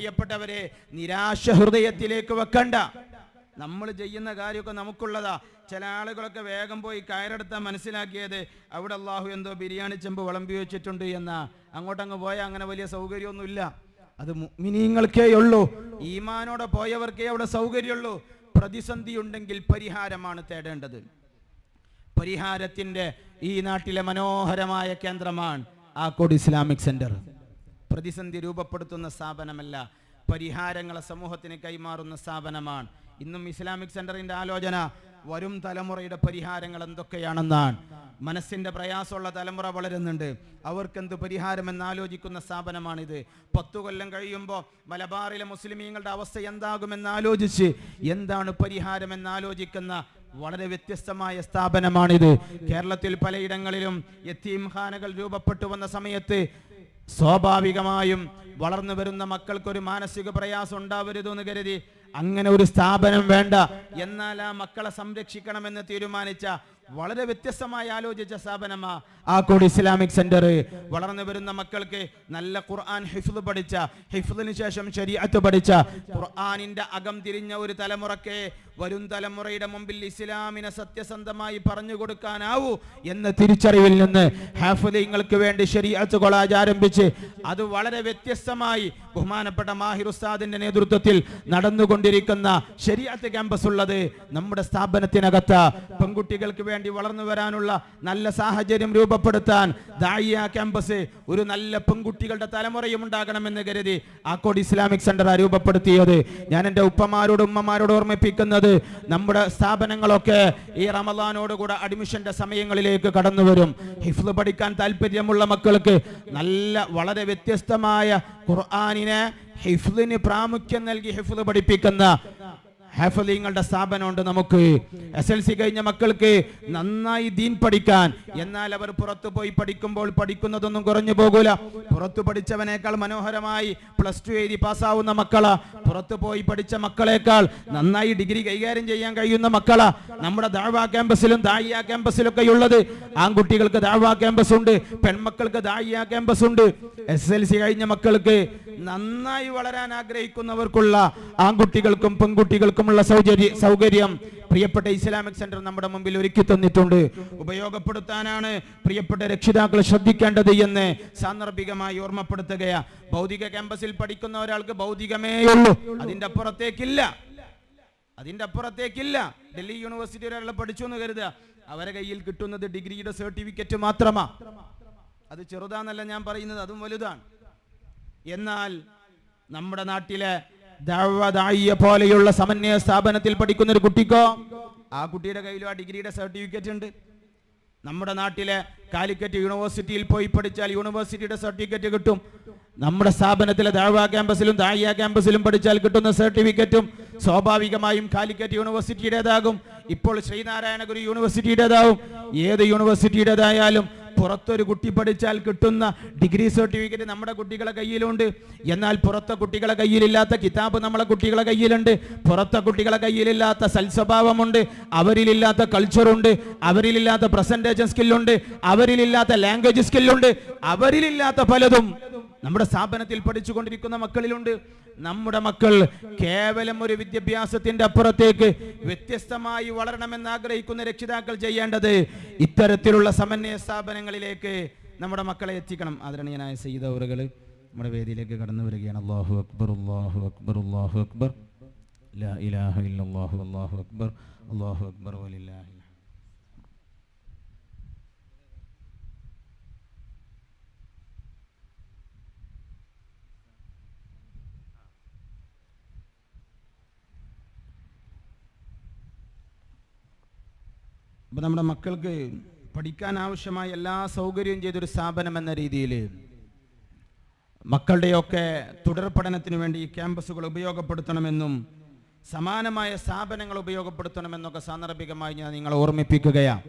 പ്രിയപ്പെട്ടവരെ നിരാശ ഹൃദയത്തിലേക്ക് വെക്കണ്ട. നമ്മൾ ചെയ്യുന്ന കാര്യമൊക്കെ നമുക്കുള്ളതാ. ചില ആളുകളൊക്കെ വേഗം പോയി കയറെടുത്ത മനസ്സിലാക്കിയത്. അവിടെ അള്ളാഹു എന്തോ ബിരിയാണി ചെമ്പ് വിളമ്പി വെച്ചിട്ടുണ്ട് എന്നാ. അങ്ങോട്ടങ്ങ് പോയാൽ അങ്ങനെ വലിയ സൗകര്യമൊന്നുമില്ല. അത് മിനിങ്ങൾക്കേ ഉള്ളൂ. ഈമാനോടെ പോയവർക്കേ അവിടെ സൗകര്യമുള്ളൂ. പ്രതിസന്ധി ഉണ്ടെങ്കിൽ പരിഹാരമാണ് തേടേണ്ടത്. പരിഹാരത്തിന്റെ ഈ നാട്ടിലെ മനോഹരമായ കേന്ദ്രമാണ് ആക്കോട് ഇസ്ലാമിക് സെന്റർ പ്രതിസന്ധി രൂപപ്പെടുത്തുന്ന സ്ഥാപനമല്ല പരിഹാരങ്ങളെ സമൂഹത്തിന് കൈമാറുന്ന സ്ഥാപനമാണ്. ഇന്നും ഇസ്ലാമിക് സെന്ററിന്റെ ആലോചന വരും തലമുറയുടെ പരിഹാരങ്ങൾ എന്തൊക്കെയാണെന്നാണ്. മനസ്സിന്റെ പ്രയാസമുള്ള തലമുറ വളരുന്നുണ്ട്. അവർക്കെന്ത് പരിഹാരമെന്ന് ആലോചിക്കുന്ന സ്ഥാപനമാണിത്. പത്തു കൊല്ലം കഴിയുമ്പോൾ മലബാറിലെ മുസ്ലിമീങ്ങളുടെ അവസ്ഥ എന്താകുമെന്ന് ആലോചിച്ച് എന്താണ് പരിഹാരമെന്ന് ആലോചിക്കുന്ന വളരെ വ്യത്യസ്തമായ സ്ഥാപനമാണിത്. കേരളത്തിൽ പലയിടങ്ങളിലും യത്തീംഖാനകൾ രൂപപ്പെട്ടു വന്ന സമയത്ത് സ്വാഭാവികമായും വളർന്നു വരുന്ന മക്കൾക്കൊരു മാനസിക പ്രയാസം ഉണ്ടാവരുതെന്ന് കരുതി അങ്ങനെ ഒരു സ്ഥാപനം വേണ്ട എന്നാൽ ആ മക്കളെ സംരക്ഷിക്കണമെന്ന് തീരുമാനിച്ച വളരെ വ്യത്യസ്തമായി ആലോചിച്ച സ്ഥാപനമാ ആ ആക്കോട് ഇസ്ലാമിക് സെന്റർ. വളർന്നു വരുന്ന മക്കൾക്ക് നല്ല ഖുർആൻ ഹിഫ്ദ് പഠിച്ച ഹിഫ്ദിന് ശേഷം ശരീഅത്ത് പഠിച്ച ഖുർആാനിന്റെ അകം തിരിഞ്ഞ ഒരു തലമുറക്കെ വരും തലമുറയുടെ മുമ്പിൽ ഇസ്ലാമിനെ സത്യസന്ധമായി പറഞ്ഞു കൊടുക്കാനാവൂ എന്ന തിരിച്ചറിവിൽ നിന്ന് ഹാഫിലിങ്ങൾക്ക് വേണ്ടി ശരീഅത്ത് കോളേജ് ആരംഭിച്ച് അത് വളരെ വ്യത്യസ്തമായി ബഹുമാനപ്പെട്ട മാഹിർ ഉസ്താദിന്റെ നേതൃത്വത്തിൽ നടന്നുകൊണ്ടിരിക്കുന്ന ശരീഅത്ത് ക്യാമ്പസ് ഉള്ളത് നമ്മുടെ സ്ഥാപനത്തിനകത്ത്. പെൺകുട്ടികൾക്ക് വേണ്ടി വളർന്നു വരാനുള്ള നല്ല സാഹചര്യം രൂപപ്പെടുത്താൻ ദായിയ ക്യാമ്പസ് ഒരു നല്ല പെൺകുട്ടികളുടെ തലമുറയും ഉണ്ടാകണമെന്ന് കരുതി ആക്കോട് ഇസ്ലാമിക് സെന്റർ രൂപപ്പെടുത്തിയത്. ഞാൻ എന്റെ ഉപ്പമാരോടും ഉമ്മമാരോട് ഓർമ്മിപ്പിക്കുന്നത് നമ്മുടെ സ്ഥാപനങ്ങളൊക്കെ ഈ റമദാനോടുകൂടെ അഡ്മിഷന്റെ സമയങ്ങളിലേക്ക് കടന്നു വരും. ഹിഫ്ല് പഠിക്കാൻ താല്പര്യമുള്ള മക്കൾക്ക് നല്ല വളരെ വ്യത്യസ്തമായ ഖുർആാനിനെ ഹിഫ്ലിന് പ്രാമുഖ്യം നൽകി ഹിഫ്ല് പഠിപ്പിക്കുന്ന ഹാഫലിങ്ങളുടെ സ്ഥാപനമുണ്ട് നമുക്ക്. എസ് എൽ സി കഴിഞ്ഞ മക്കൾക്ക് നന്നായി ദീൻ പഠിക്കാൻ. എന്നാൽ അവർ പുറത്തു പോയി പഠിക്കുമ്പോൾ പഠിക്കുന്നതൊന്നും കുറഞ്ഞു പോകൂല. പുറത്തു പഠിച്ചവനേക്കാൾ മനോഹരമായി പ്ലസ് ടു എഴുതി പാസ്സാവുന്ന മക്കളാ. പുറത്തു പോയി പഠിച്ച മക്കളേക്കാൾ നന്നായി ഡിഗ്രി കൈകാര്യം ചെയ്യാൻ കഴിയുന്ന മക്കളാ. നമ്മുടെ ദാഴ്വ ക്യാമ്പസിലും ദായിയ ക്യാമ്പസിലൊക്കെ ഉള്ളത് ആൺകുട്ടികൾക്ക് ദാഴ്വ ക്യാമ്പസ് ഉണ്ട് പെൺമക്കൾക്ക് ദായിയ ക്യാമ്പസ് ഉണ്ട് എസ് എൽ സി കഴിഞ്ഞ മക്കൾക്ക് നന്നായി വളരാൻ ആഗ്രഹിക്കുന്നവർക്കുള്ള ആൺകുട്ടികൾക്കും പെൺകുട്ടികൾക്കുമുള്ള സൗകര്യ സൗകര്യം പ്രിയപ്പെട്ട ഇസ്ലാമിക് സെന്റർ നമ്മുടെ മുമ്പിൽ ഒരുക്കി തന്നിട്ടുണ്ട്. ഉപയോഗപ്പെടുത്താനാണ് പ്രിയപ്പെട്ട രക്ഷിതാക്കൾ ശ്രദ്ധിക്കേണ്ടത് എന്ന് സാന്ദർഭികമായി ഓർമ്മപ്പെടുത്തുകയാ. ഭൗതിക ക്യാമ്പസിൽ പഠിക്കുന്ന ഒരാൾക്ക് ഭൗതികമേ ഉള്ളൂ. അതിന്റെ അപ്പുറത്തേക്കില്ല. അതിന്റെ അപ്പുറത്തേക്കില്ല. ഡൽഹി യൂണിവേഴ്സിറ്റി ഒരാളെ പഠിച്ചു എന്ന് കരുതുക. അവരെ കയ്യിൽ കിട്ടുന്നത് ഡിഗ്രിയുടെ സർട്ടിഫിക്കറ്റ് മാത്രമാ. അത് ചെറുതാന്നല്ല ഞാൻ പറയുന്നത് അതും വലുതാണ്. എന്നാൽ നമ്മുടെ നാട്ടിലെ ദഅവദായിയെ പോലെയുള്ള സമന്വയ സ്ഥാപനത്തിൽ പഠിക്കുന്ന ഒരു കുട്ടിക്കോ ആ കുട്ടിയുടെ കയ്യിലും ആ ഡിഗ്രിയുടെ സർട്ടിഫിക്കറ്റ് ഉണ്ട്. നമ്മുടെ നാട്ടിലെ കാലിക്കറ്റ് യൂണിവേഴ്സിറ്റിയിൽ പോയി പഠിച്ചാൽ യൂണിവേഴ്സിറ്റിയുടെ സർട്ടിഫിക്കറ്റ് കിട്ടും. നമ്മുടെ സ്ഥാപനത്തിലെ ദാഴ്വ ക്യാമ്പസിലും ദായിയ ക്യാമ്പസിലും പഠിച്ചാൽ കിട്ടുന്ന സർട്ടിഫിക്കറ്റും സ്വാഭാവികമായും കാലിക്കറ്റ് യൂണിവേഴ്സിറ്റിയുടേതാകും. ഇപ്പോൾ ശ്രീനാരായണഗുരു യൂണിവേഴ്സിറ്റിയുടേതാവും. ഏത് യൂണിവേഴ്സിറ്റിയുടേതായാലും പുറത്തൊരു കുട്ടി പഠിച്ചാൽ കിട്ടുന്ന ഡിഗ്രി സർട്ടിഫിക്കറ്റ് നമ്മുടെ കുട്ടികളെ കയ്യിലുണ്ട്. എന്നാൽ പുറത്തെ കുട്ടികളെ കയ്യിലില്ലാത്ത കിതാബ് നമ്മളെ കുട്ടികളെ കയ്യിലുണ്ട്. പുറത്തെ കുട്ടികളെ കയ്യിലില്ലാത്ത സൽസ്വഭാവമുണ്ട്. അവരിലില്ലാത്ത കൾച്ചറുണ്ട് അവരിലില്ലാത്ത പ്രസന്റേഷൻ സ്കില്ലുണ്ട് അവരിലില്ലാത്ത ലാംഗ്വേജ് സ്കില്ലുണ്ട് അവരിലില്ലാത്ത പലതും നമ്മുടെ സ്ഥാപനത്തിൽ പഠിച്ചുകൊണ്ടിരിക്കുന്ന മക്കളിലുണ്ട്. നമ്മുടെ മക്കൾ കേവലം ഒരു വിദ്യാഭ്യാസത്തിന്റെ അപ്പുറത്തേക്ക് വ്യത്യസ്തമായി വളരണമെന്ന് ആഗ്രഹിക്കുന്ന രക്ഷിതാക്കൾ ചെയ്യേണ്ടത് ഇത്തരത്തിലുള്ള സമന്വയ സ്ഥാപനങ്ങളിലേക്ക് നമ്മുടെ മക്കളെ എത്തിക്കണം. ആദരണീയനായ അവറുകൾ നമ്മുടെ വേദിയിലേക്ക് കടന്നു വരികയാണ്. അള്ളാഹു അക്ബർ അള്ളാഹു അക്ബർ അള്ളാഹു അക്ബർ. ലാ ഇലാഹ അല്ലാഹു അക്ബർ. അള്ളാഹു അക്ബർ വലില്ലാഹിൽ ഹംദ്. അപ്പം നമ്മുടെ മക്കൾക്ക് പഠിക്കാൻ ആവശ്യമായ എല്ലാ സൗകര്യവും ചെയ്തൊരു സ്ഥാപനം എന്ന രീതിയിൽ മക്കളുടെയൊക്കെ തുടർ പഠനത്തിന് വേണ്ടി ഈ ക്യാമ്പസുകൾ ഉപയോഗപ്പെടുത്തണമെന്നും സമാനമായ സ്ഥാപനങ്ങൾ ഉപയോഗപ്പെടുത്തണമെന്നൊക്കെ സാന്ദർഭികമായി ഞാൻ നിങ്ങളെ ഓർമ്മിപ്പിക്കുകയാണ്